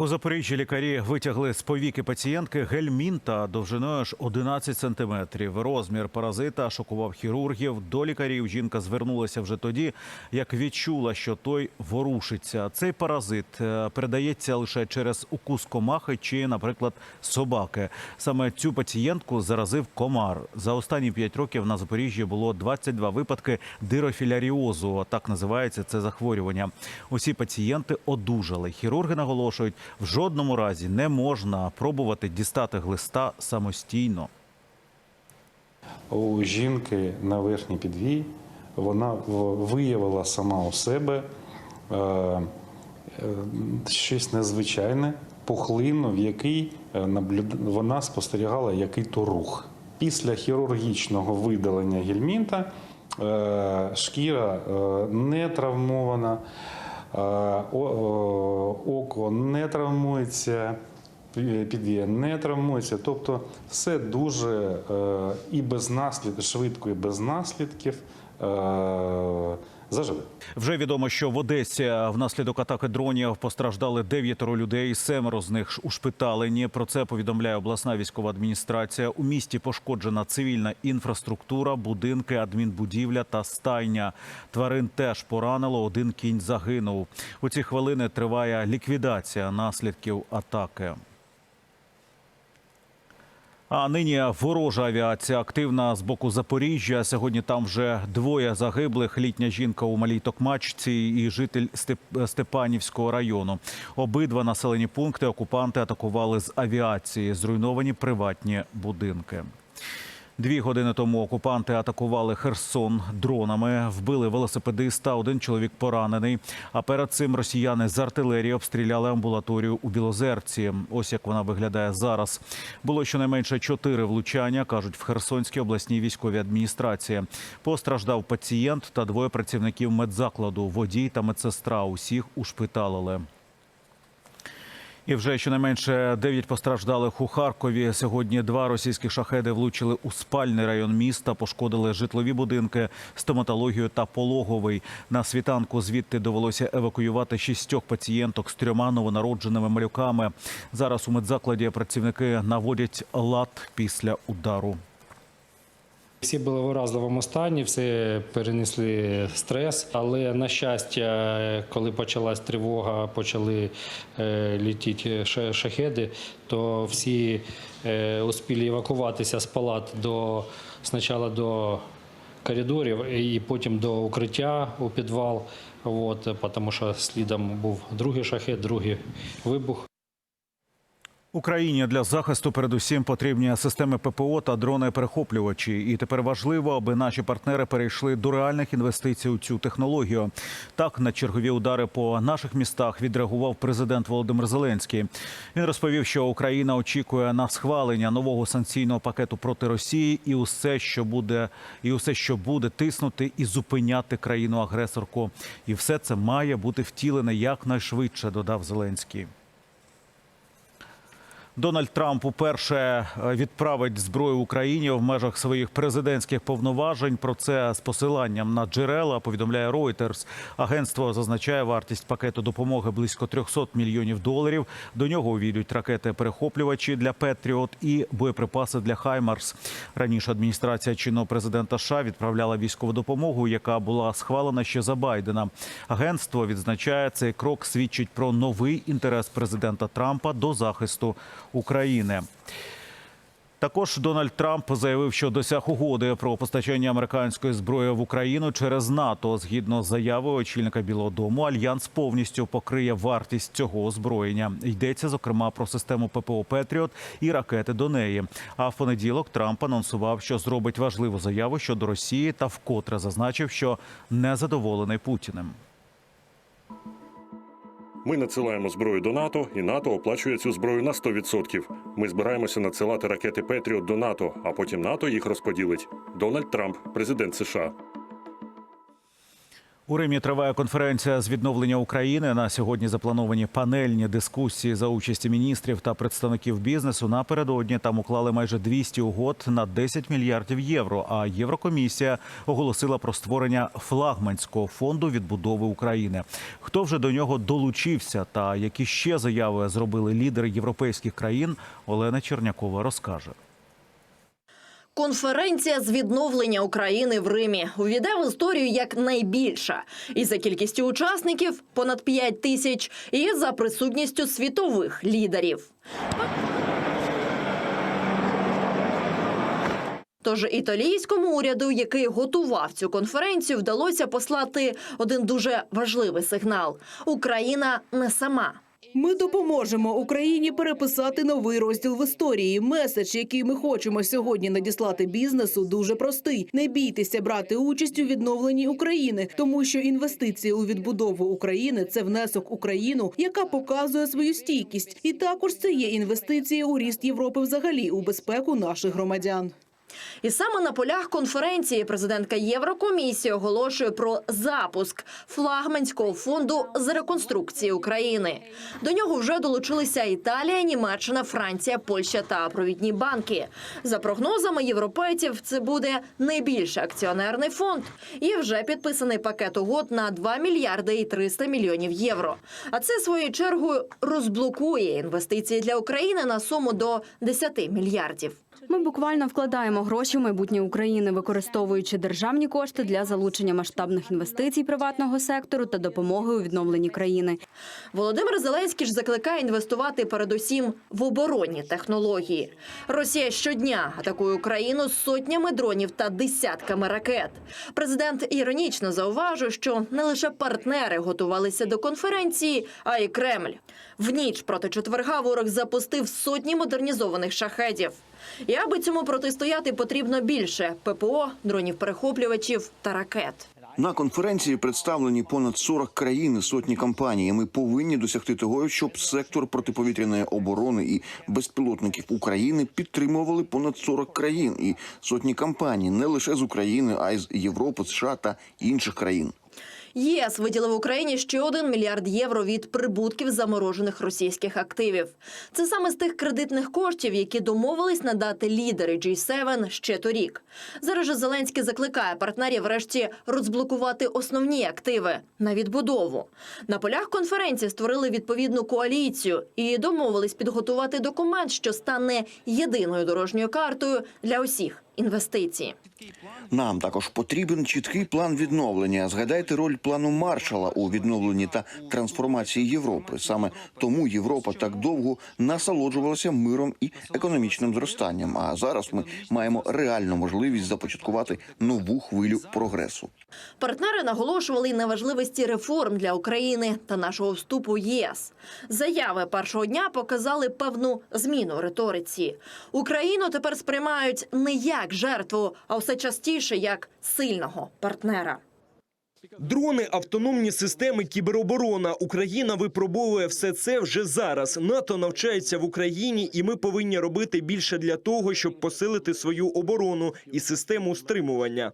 У Запоріжжі лікарі витягли з повіки пацієнтки гельмінта довжиною аж 11 сантиметрів. Розмір паразита шокував хірургів. До лікарів жінка звернулася вже тоді, як відчула, що той ворушиться. Цей паразит е, передається лише через укус комахи чи, наприклад, собаки. Саме цю пацієнтку заразив комар. За останні 5 років на Запоріжжі було 22 випадки дирофіляріозу. Так називається це захворювання. Усі пацієнти одужали. Хірурги наголошують, в жодному разі не можна пробувати дістати глиста самостійно. У жінки на верхній підвій вона виявила сама у себе е, е, щось незвичайне, пухлину, в який е, вона спостерігала який-то рух. Після хірургічного видалення гельмінта шкіра не травмована, око не травмується. Підвія не травмується, тобто все дуже е, і без наслідків, швидко і без наслідків е, заживе. Вже відомо, що в Одесі внаслідок атаки дронів постраждали дев'ятеро людей. Семеро з них ушпиталені. Про це повідомляє обласна військова адміністрація. У місті пошкоджена цивільна інфраструктура, будинки, адмінбудівля та стайня. Тварин теж поранило. Один кінь загинув. У ці хвилини триває ліквідація наслідків атаки. А нині ворожа авіація активна з боку Запоріжжя. Сьогодні там вже двоє загиблих: літня жінка у малій Токмачці і житель Степ- Степанівського району. Обидва населені пункти окупанти атакували з авіації. Зруйновані приватні будинки. Дві години тому окупанти атакували Херсон дронами, вбили велосипедиста. Один чоловік поранений. А перед цим росіяни з артилерії обстріляли амбулаторію у Білозерці. Ось як вона виглядає зараз. Було щонайменше чотири влучання, кажуть в Херсонській обласній військовій адміністрації. Постраждав пацієнт та двоє працівників медзакладу. Водій та медсестра. Усіх ушпиталили. І вже щонайменше дев'ять постраждалих у Харкові. Сьогодні два російські шахеди влучили у спальний район міста, пошкодили житлові будинки, стоматологію та пологовий. На світанку звідти довелося евакуювати шістьох пацієнток з трьома новонародженими малюками. Зараз у медзакладі працівники наводять лад після удару. Всі були в уразливому стані, всі перенесли стрес. Але на щастя, коли почалась тривога, почали е, літіти шахеди, то всі е, успіли евакуватися з палат до спочатку до коридорів і потім до укриття у підвал. От, тому що слідом був другий шахет, другий вибух. Україні для захисту передусім потрібні системи ППО та дрони-перехоплювачі. І тепер важливо, аби наші партнери перейшли до реальних інвестицій у цю технологію. Так на чергові удари по наших містах відреагував президент Володимир Зеленський. Він розповів, що Україна очікує на схвалення нового санкційного пакету проти Росії і усе, що буде, і усе, що буде тиснути і зупиняти країну агресорку. І все це має бути втілене якнайшвидше, додав Зеленський. Дональд Трамп уперше е, відправить зброю Україні в межах своїх президентських повноважень. Про це з посиланням на джерела повідомляє Reuters. Агентство зазначає вартість пакету допомоги близько 300 мільйонів доларів. До нього увійдуть ракети-перехоплювачі для Петріот і боєприпаси для Хаймарс. Раніше адміністрація чинного президента США відправляла військову допомогу, яка була схвалена ще за Байдена. Агентство відзначає, цей крок свідчить про новий інтерес президента Трампа до захисту України. Також Дональд Трамп заявив, що досяг угоди про постачання американської зброї в Україну через НАТО. Згідно з заявою очільника Білого Дому, альянс повністю покриє вартість цього озброєння. Йдеться зокрема про систему ППО Петріот і ракети до неї. А в понеділок Трамп анонсував, що зробить важливу заяву щодо Росії та вкотре зазначив, що не задоволений Путіним. Ми надсилаємо зброю до НАТО, і НАТО оплачує цю зброю на 100%. Ми збираємося надсилати ракети Петріот до НАТО, а потім НАТО їх розподілить. Дональд Трамп, президент США. У Римі триває конференція з відновлення України. На сьогодні заплановані панельні дискусії за участі міністрів та представників бізнесу. Напередодні там уклали майже 200 угод на 10 мільярдів євро. А Єврокомісія оголосила про створення флагманського фонду відбудови України. Хто вже до нього долучився та які ще заяви зробили лідери європейських країн, Олена Чернякова розкаже. Конференція з відновлення України в Римі увійде в історію як найбільша. І за кількістю учасників понад 5 тисяч, і за присутністю світових лідерів. Тож італійському уряду, який готував цю конференцію, вдалося послати один дуже важливий сигнал: Україна не сама. Ми допоможемо Україні переписати новий розділ в історії. Меседж, який ми хочемо сьогодні надіслати бізнесу, дуже простий. Не бійтеся брати участь у відновленні України, тому що інвестиції у відбудову України це внесок Україну, яка показує свою стійкість, і також це є інвестиції у ріст Європи взагалі у безпеку наших громадян. І саме на полях конференції президентка Єврокомісії оголошує про запуск флагманського фонду з реконструкції України. До нього вже долучилися Італія, Німеччина, Франція, Польща та провідні банки. За прогнозами європейців, це буде найбільший акціонерний фонд. І вже підписаний пакет угод на 2 мільярди і 300 мільйонів євро. А це своєю чергою розблокує інвестиції для України на суму до 10 мільярдів. Ми буквально вкладаємо гроші в майбутнє України, використовуючи державні кошти для залучення масштабних інвестицій приватного сектору та допомоги у відновленні країни. Володимир Зеленський ж закликає інвестувати передусім в оборонні технології. Росія щодня атакує Україну з сотнями дронів та десятками ракет. Президент іронічно зауважує, що не лише партнери готувалися до конференції, а й Кремль. В ніч проти четверга ворог запустив сотні модернізованих шахедів. І аби цьому протистояти, потрібно більше ППО, дронів-перехоплювачів та ракет. На конференції представлені понад 40 країн і сотні компаній. Ми повинні досягти того, щоб сектор протиповітряної оборони і безпілотників України підтримували понад 40 країн і сотні компаній не лише з України, а й з Європи, США та інших країн. ЄС виділив Україні ще один мільярд євро від прибутків заморожених російських активів. Це саме з тих кредитних коштів, які домовились надати лідери G7 ще торік. Зараз же Зеленський закликає партнерів врешті розблокувати основні активи на відбудову. На полях конференції створили відповідну коаліцію і домовились підготувати документ, що стане єдиною дорожньою картою для усіх інвестицій. Нам також потрібен чіткий план відновлення. Згадайте роль плану Маршала у відновленні та трансформації Європи. Саме тому Європа так довго насолоджувалася миром і економічним зростанням. А зараз ми маємо реальну можливість започаткувати нову хвилю прогресу. Партнери наголошували на важливості реформ для України та нашого вступу в ЄС. Заяви першого дня показали певну зміну риториці. Україну тепер сприймають не як жертву, а все частіше як сильного партнера. Дрони, автономні системи, кібероборона. Україна випробовує все це вже зараз. НАТО навчається в Україні, і ми повинні робити більше для того, щоб посилити свою оборону і систему стримування.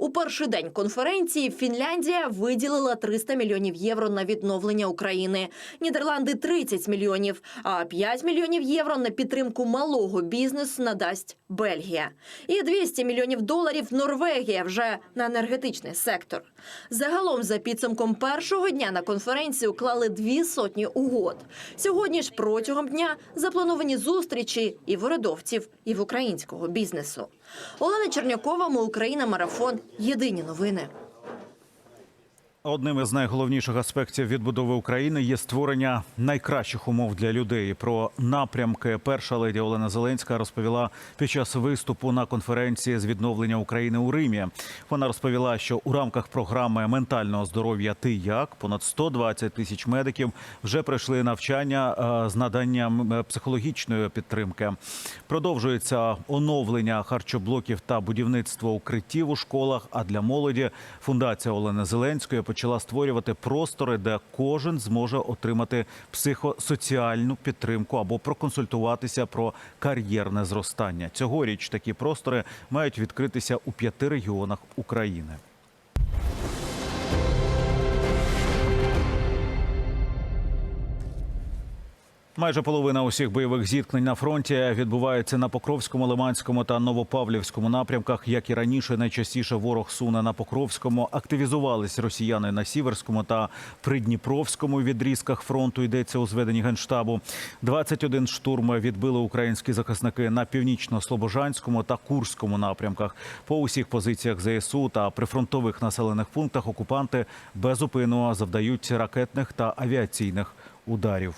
У перший день конференції Фінляндія виділила 300 мільйонів євро на відновлення України. Нідерланди 30 мільйонів, а 5 мільйонів євро на підтримку малого бізнесу надасть Бельгія. І 200 мільйонів доларів Норвегія вже на енергетичний сектор. Загалом, за підсумком першого дня на конференції уклали дві сотні угод. Сьогодні ж протягом дня заплановані зустрічі і в урядовців, і в українського бізнесу. Олена Чернякова, Україна, марафон. Єдині новини. Одним із найголовніших аспектів відбудови України є створення найкращих умов для людей. Про напрямки перша леді Олена Зеленська розповіла під час виступу на конференції з відновлення України у Римі. Вона розповіла, що у рамках програми ментального здоров'я Ти як понад 120 тисяч медиків вже пройшли навчання е, з наданням е, психологічної підтримки. Продовжується оновлення харчоблоків та будівництво укриттів у школах. А для молоді фундація Олени Зеленської почала створювати простори, де кожен зможе отримати психосоціальну підтримку або проконсультуватися про кар'єрне зростання. Цьогоріч такі простори мають відкритися у п'яти регіонах України. Майже половина усіх бойових зіткнень на фронті відбувається на Покровському, Лиманському та Новопавлівському напрямках. Як і раніше, найчастіше ворог суне на Покровському. Активізувались росіяни на Сіверському та Придніпровському відрізках фронту. Йдеться у зведенні генштабу. 21 штурм відбили українські захисники на північно-слобожанському та Курському напрямках. По усіх позиціях ЗСУ та прифронтових населених пунктах окупанти безупинно завдають ракетних та авіаційних ударів.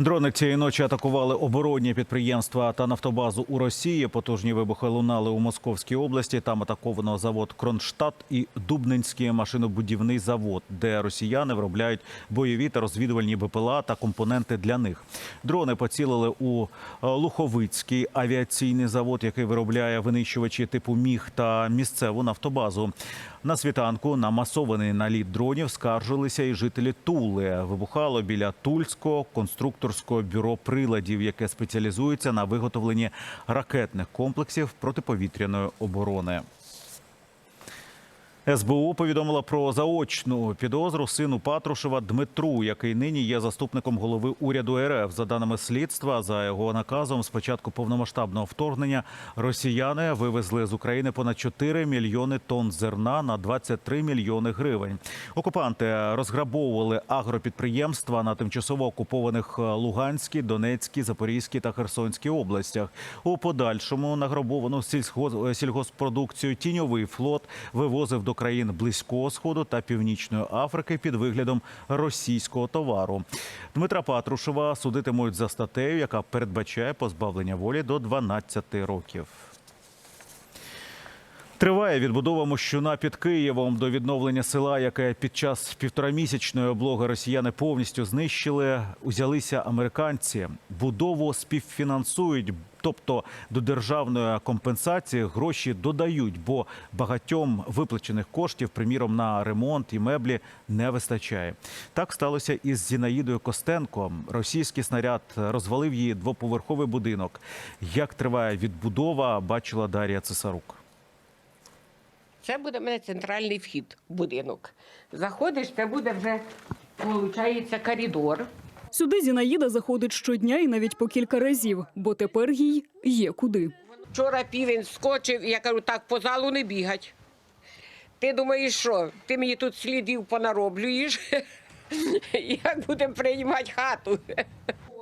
Дрони цієї ночі атакували оборонні підприємства та нафтобазу у Росії. Потужні вибухи лунали у Московській області. Там атаковано завод Кронштадт і Дубнинський машинобудівний завод, де росіяни виробляють бойові та розвідувальні БПЛА та компоненти для них. Дрони поцілили у е, Луховицький авіаційний завод, який виробляє винищувачі типу Міг та місцеву нафтобазу. На світанку на масований наліт дронів скаржилися і жителі Тули. Вибухало біля Тульського конструкторського бюро приладів, яке спеціалізується на виготовленні ракетних комплексів протиповітряної оборони. СБУ повідомила про заочну підозру сину Патрушева Дмитру, який нині є заступником голови уряду РФ. За даними слідства, за його наказом, з початку повномасштабного вторгнення росіяни вивезли з України понад 4 мільйони тонн зерна на 23 мільйони гривень. Окупанти розграбовували агропідприємства на тимчасово окупованих Луганській, Донецькій, Запорізькій та Херсонській областях. У подальшому награбовану сільгоспродукцію тіньовий флот вивозив до країн близького сходу та північної Африки під виглядом російського товару. Дмитра Патрушева судитимуть за статтею, яка передбачає позбавлення волі до 12 років. Триває відбудова мощуна під Києвом до відновлення села, яке під час півторамісячної облоги росіяни повністю знищили. Узялися американці. Будову співфінансують, тобто до державної компенсації гроші додають, бо багатьом виплачених коштів, приміром на ремонт і меблі, не вистачає. Так сталося із Зінаїдою Костенко. Російський снаряд розвалив її двоповерховий будинок. Як триває відбудова, бачила Дар'я Цесарук. Це буде в мене центральний вхід в будинок. Заходиш, це буде вже, виходить, коридор. Сюди Зінаїда заходить щодня і навіть по кілька разів, бо тепер їй є куди. Вчора півень скочив, я кажу, так по залу не бігать. Ти думаєш, що? Ти мені тут слідів понароблюєш? Як будемо приймати хату?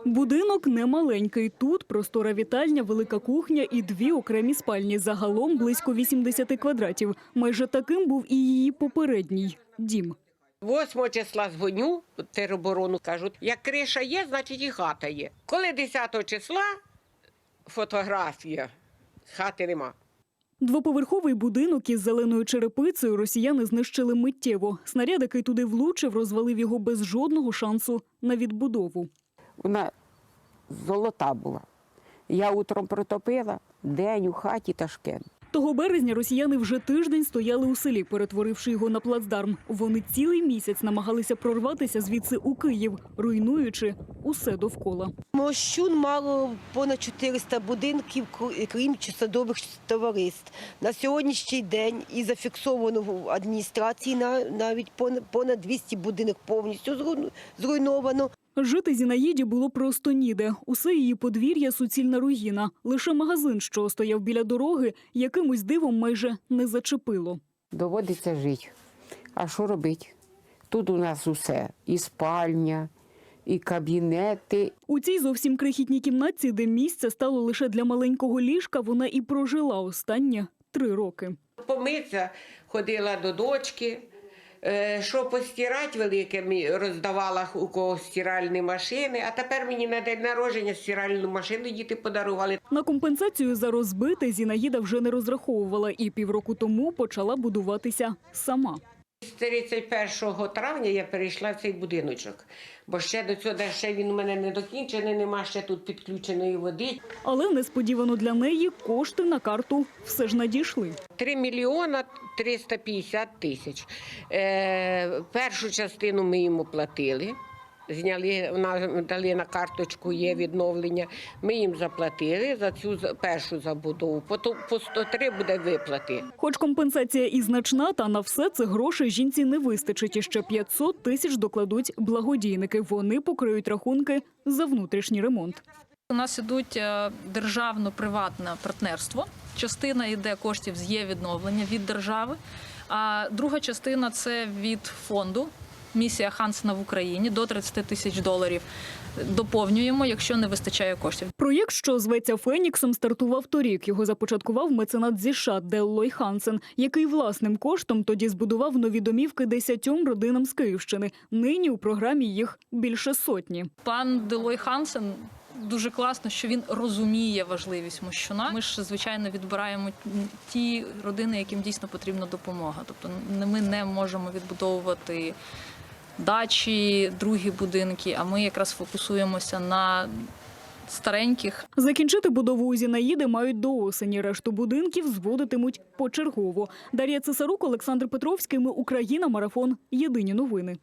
Будинок не маленький. Тут простора вітальня, велика кухня і дві окремі спальні. Загалом близько 80 квадратів. Майже таким був і її попередній дім. 8 числа дзвоню тероборону, кажуть, як криша є, значить і хата є. Коли 10 числа фотографія, хати нема. Двоповерховий будинок із зеленою черепицею росіяни знищили миттєво. Снаряд, який туди влучив, розвалив його без жодного шансу на відбудову. Вона золота була. Я утром протопила, день у хаті ташкен. Того березня росіяни вже тиждень стояли у селі, перетворивши його на плацдарм. Вони цілий місяць намагалися прорватися звідси у Київ, руйнуючи усе довкола. Мощун мало понад 400 будинків, крім садових товариств. На сьогоднішній день і зафіксовано в адміністрації на- навіть понад- понад 200 будинок повністю зруйновано. Жити Зінаїді було просто ніде. Усе її подвір'я суцільна руїна. Лише магазин, що стояв біля дороги, якимось дивом майже не зачепило. Доводиться жити. А що робити? Тут у нас усе і спальня, і кабінети, У цій зовсім крихітній кімнатці, де місце стало лише для маленького ліжка, вона і прожила останні три роки. Помитися ходила до дочки. Е, Що постирати велике, роздавала у когось стиральні машини, а тепер мені на день народження стиральну машину діти подарували. На компенсацію за розбите Зінаїда вже не розраховувала і півроку тому почала будуватися сама. З 31 травня я перейшла в цей будиночок, бо ще до цього ще він у мене не докінчений, нема ще тут підключеної води. Але несподівано для неї кошти на карту все ж надійшли. 3 мільйона 350 тисяч. Е, першу частину ми йому платили. Зняли, дали на карточку, є відновлення. Ми їм заплатили за цю першу забудову. Потім по 103 буде виплати. Хоч компенсація і значна, та на все це грошей жінці не вистачить. І ще 500 тисяч докладуть благодійники. Вони покриють рахунки за внутрішній ремонт. У нас ідуть е, державно-приватне партнерство. Частина йде коштів з є відновлення від держави, а друга частина це від фонду. Місія Хансена в Україні до 30 тисяч доларів. Доповнюємо, якщо не вистачає коштів. Проєкт, що зветься Феніксом, стартував торік. Його започаткував меценат зі США Деллой Хансен, який власним коштом тоді збудував нові домівки десятьом родинам з Київщини. Нині у програмі їх більше сотні. Пан Делой Хансен дуже класно, що він розуміє важливість мощуна. Ми ж звичайно відбираємо ті родини, яким дійсно потрібна допомога. Тобто ми не можемо відбудовувати дачі, другі будинки, а ми якраз фокусуємося на стареньких. Закінчити будову у Зінаїди мають до осені. Решту будинків зводитимуть почергово. Дар'я Цесарук, Олександр Петровський. Ми Україна. Марафон. Єдині новини.